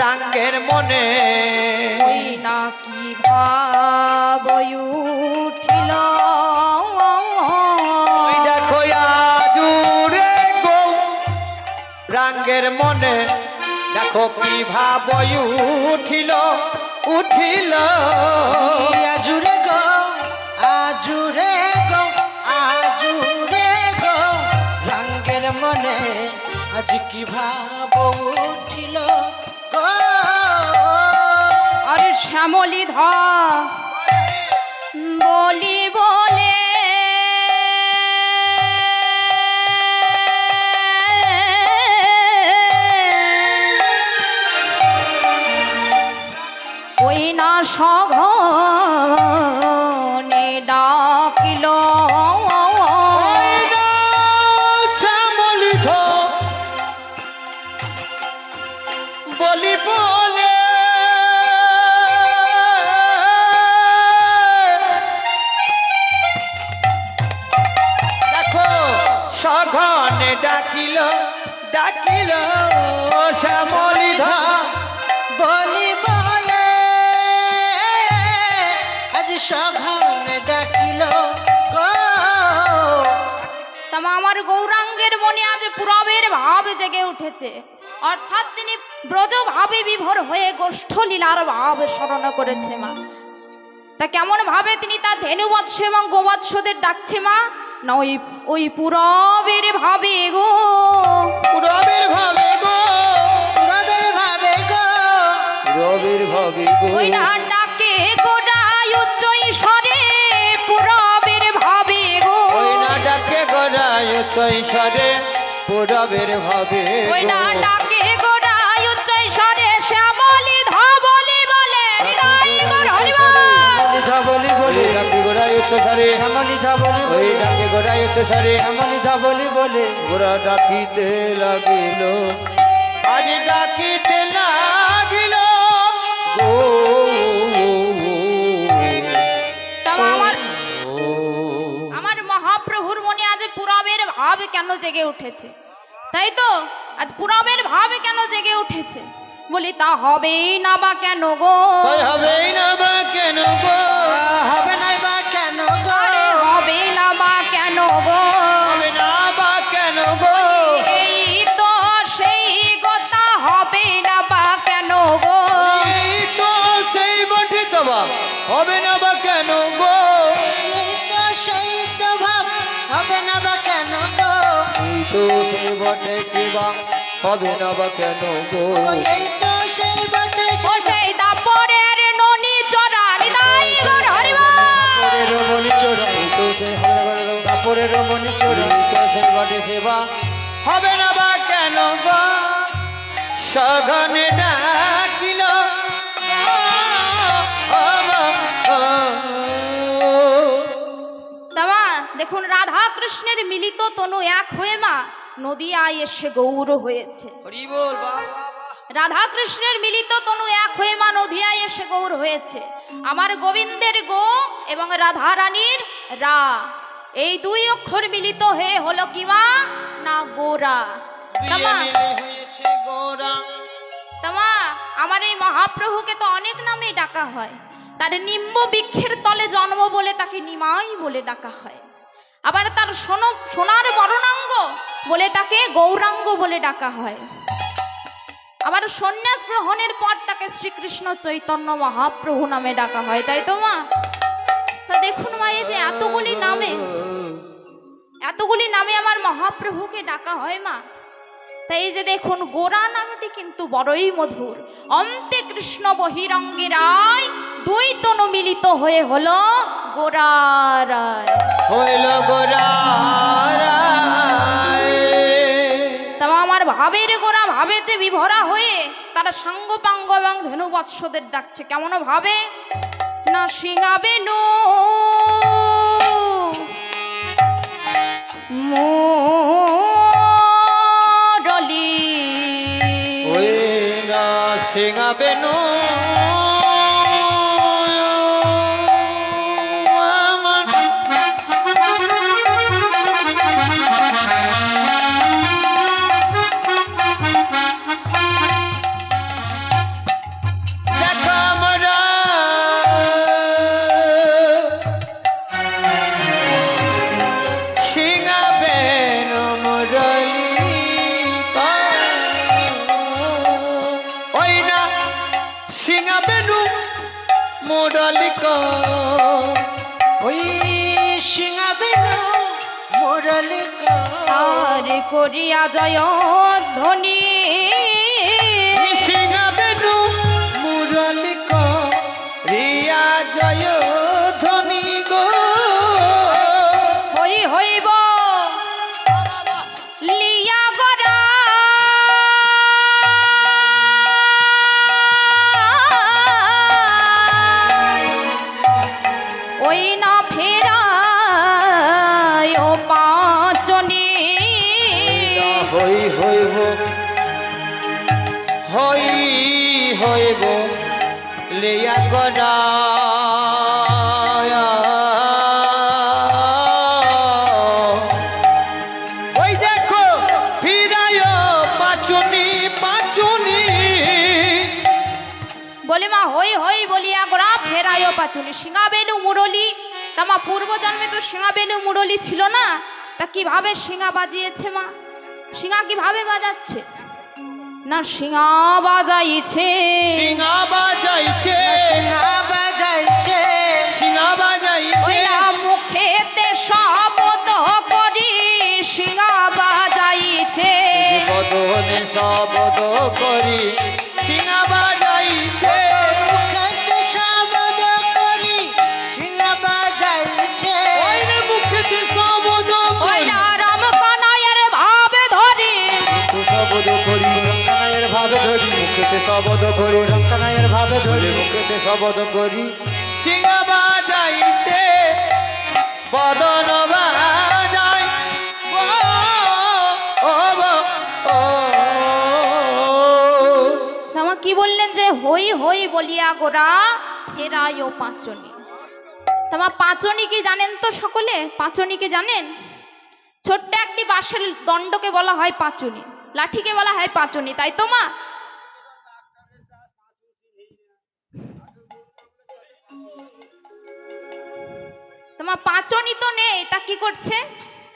রাঙ্গের মনে। ওই না কি ভাব উঠিল? দেখো আজুরে গো রাঙ্গের মনে। দেখো কি ভাব উঠিল উঠিল। আজুরে গো আজুরে গো আজুরে গো রঙ্গের মনে। আজ কি ভাব উঠিল? আরে শ্যামলি ধ। বলি বলে। ওই না সঘনে ডাকিল। ডাকিল ডাকিল শ্যামলিধ। বলি, বলে সঘন ডাকিল আমার গৌরাঙ্গের মনে আজ পুরবের ভাব জেগে উঠেছে। অর্থাৎ তিনি ব্রজ ভাবে বিভোর হয়ে গোষ্ঠ লীলার ভাব স্মরণ করেছে মা। তা কেমন ভাবে তিনি তার ধেনুবৎস এবং গোবৎসদের ডাকছে মা? না, ওই ওই পুরবের ভাবে গো। রবির ভাবে গো। রবের ভাবে গো। রবির ভাবে গো। ওই না ডাকে গোড়ায় উচ্চ ঈশ্বরে পুরবের ভাবে গো। ওই না ডাকে উচ্চ ঈশ্বরে পুরবের ভাবে ওই না ডাকে বলি বলে ডাকে গড়ায় শ্যামলিধা বলি ওই বলে ডাকে গড়ায় তৈশরে শ্যামলিধা বলি বলে গোড়া ডাকিতে লাগিল আজ ডাকিতে লাগিল আমার আমার মহাপ্রভুর মনে আজ পুরবের ভাব কেন জেগে উঠেছে তাই তো আজ পুরবের ভাব কেন জেগে উঠেছে বলি তা হবেই না বা কেন গো তাই হবেই না বা কেন তো সেই বটে কি বা হবে না বা কেন গো? এই তো সেই বটে সেই দাপরের ননি চড়া নিদাই গর হরিবল কাপড়ের রমণী চোরা এই তো সেই হবে না বা কেন গো। কাপড়ের রমণী তো সেই বটে সেবা। হবে না বা কেন গো? সঘনে ডাকিল। তামা দেখুন কৃষ্ণের মিলিত তনু এক হয়ে মা নদিয়ায় এসে গৌর হয়েছে। রাধা কৃষ্ণের মিলিত তনু এক হয়ে মা নদিয়ায় এসে গৌর হয়েছে। আমার গোবিন্দের গো এবং রাধা রানীর রা এই দুই অক্ষর মিলিত হয়ে হলো কি মা? না গোরা। তামা হয়েছে গোরা। তামা আমার এই মহাপ্রভুকে তো অনেক নামে ডাকা হয়। তার নিম্ব বৃক্ষের তলে জন্ম বলে তাকে নিমাই বলে ডাকা হয়। আবার তার সোন সোনার বরণাঙ্গ বলে তাকে গৌরাঙ্গ বলে ডাকা হয়। আবার সন্ন্যাস গ্রহণের পর তাকে শ্রীকৃষ্ণ চৈতন্য মহাপ্রভু নামে ডাকা হয়, তাই তো মা? তা দেখুন মা, এই যে এতগুলি নামে এতগুলি নামে আমার মহাপ্রভুকে ডাকা হয় মা। তাই যে দেখুন, গোরা নামটি কিন্তু বড়ই মধুর। অন্তে কৃষ্ণ বহিরঙ্গে রায় দুই তনু মিলিত হয়ে হলো হইল আমার ভাবের গোড়া ভাবেতে বিভরা হয়ে তারা সাঙ্গপাঙ্গ এবং ধনুবৎসদের ডাকছে। কেমন ভাবে? না সিঙাবে নো মুরলি ওই সিংহাবে মুরলি আর করিয়া জয় ধ্বনি সিঙাবে মুরলিক রিয়া জয়। হই হইব লিয়া গড়া। বলে মা, হই হই বলিয়া গোড়া, ফেরায় পাচনি। সিঙাবেনু মুরলি। তা মা পূর্ব জন্মে তো সিঙাবেনু মুরলি ছিল না। তা কীভাবে সিঙা বাজিয়েছে মা? সিঙা কীভাবে বাজাচ্ছে? না সিঙা বাজাইছে। সিঙা বাজাইছে। সিংহা বাজাইছে। সিঙা বাজাইছে। মুখেতে শব্দ করি সিঙা বাজাইছে। বদনে শব্দ করি সিঙা বাজাইছে। মুখেতে শব্দ করি সিংহা বাজাইছে। মুখেতে শব্দ করি। রাম কানায়ের ভাবে ধরি। শব্দ করি। ভাবে ধরি মুখেতে শব্দ করি। কানাইয়ের ভাবে ধরি। মুখেতে শব্দ করি। সিঙা বাজাইতে বদন বাজাই ও, ও, ও, ও। তামা কি বললেন যে হই হই বলিয়া গোরা ফেরায় ও পাঁচনি তামা পাঁচনি কি জানেন তো সকলে? পাঁচনি কি জানেন? ছোট্ট একটি বাঁশের দণ্ডকে বলা হয় পাঁচনি। লাঠিকে বলা হয় পাঁচনি তাই তো মা? তোমার পাঁচনি তো নেই তা কি করছে?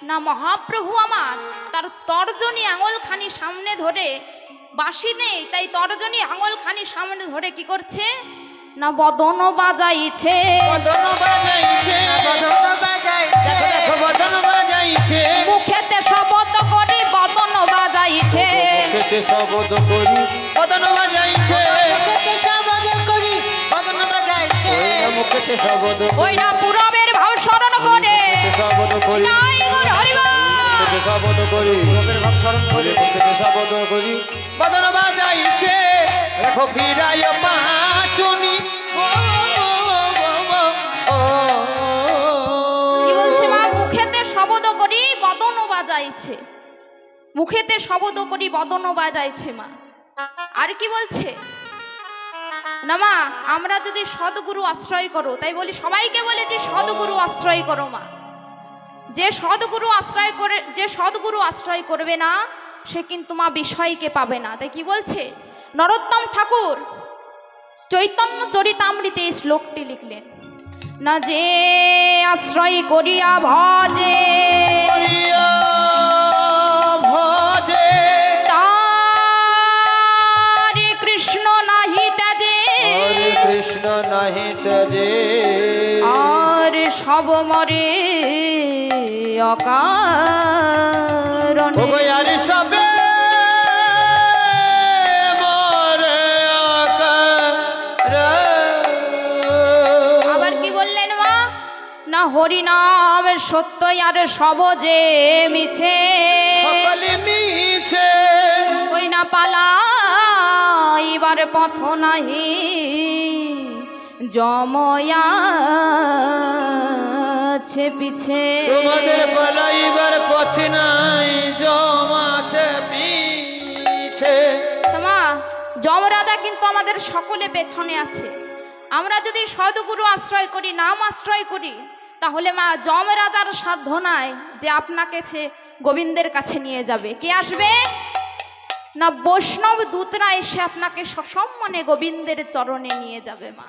না মহাপ্রভু আমার তার তর্জনী আঙুলখানি সামনে ধরে বাঁশি নেই তাই তর্জনী আঙুলখানি সামনে ধরে কি করছে? না বদন বাজাইছে। বদন বাজাইছে। বদন বাজাইছে। বদন বদন বাজাইছে। শব্দ করি। বদন বাজাইছে। মুখেতে শব্দ করি বদন বাজাইছে। ওই না মুখেতে শব্দ ওই না পুরবের ভাব স্মরণ করে। শব্দ করি। নাই হরিব। শব্দ করি। রবের ভাব স্মরণ করি। মুখেতে শব্দ করি। বদন বাজাইছে। দেখো ফিরায় পাঁচুনি। শবদ করি বদন বাজাইছে। মুখেতে শবদ করি বদন বাজাইছে মা। আর কি বলছে? না মা, আমরা যদি সদ্গুরু আশ্রয় করো, তাই বলি সবাইকে বলে যে সদগুরু আশ্রয় করো মা। যে সদগুরু আশ্রয় করে, যে সদ্গুরু আশ্রয় করবে না, সে কিন্তু মা বিষয়কে পাবে না। তাই কি বলছে? নরোত্তম ঠাকুর, চৈতন্য চরিতামৃতে এই শ্লোকটি লিখলেন। না যে আশ্রয় করিয়া ভজে কৃষ্ণ নাহি তজে আর সব মরে অকারণে। ও আর সবে। আবার কি বললেন মা? না হরিনাম সত্য আর সব যে মিছে। মিছে। পালাইবার পথ নাহি। জময়াছে পিছে। তোমাদের পালাইবার পথ নাই জমাছে পিছে। তোমা যমরাজা কিন্তু আমাদের সকলে পেছনে আছে। আমরা যদি সদগুরু আশ্রয় করি নাম আশ্রয় করি তাহলে মা যমরাজার সাধ্য নাই যে আপনাকে সে গোবিন্দের কাছে নিয়ে যাবে। কে আসবে? না বৈষ্ণব দূতরা এসে আপনাকে সসম্মানে গোবিন্দের চরণে নিয়ে যাবে মা।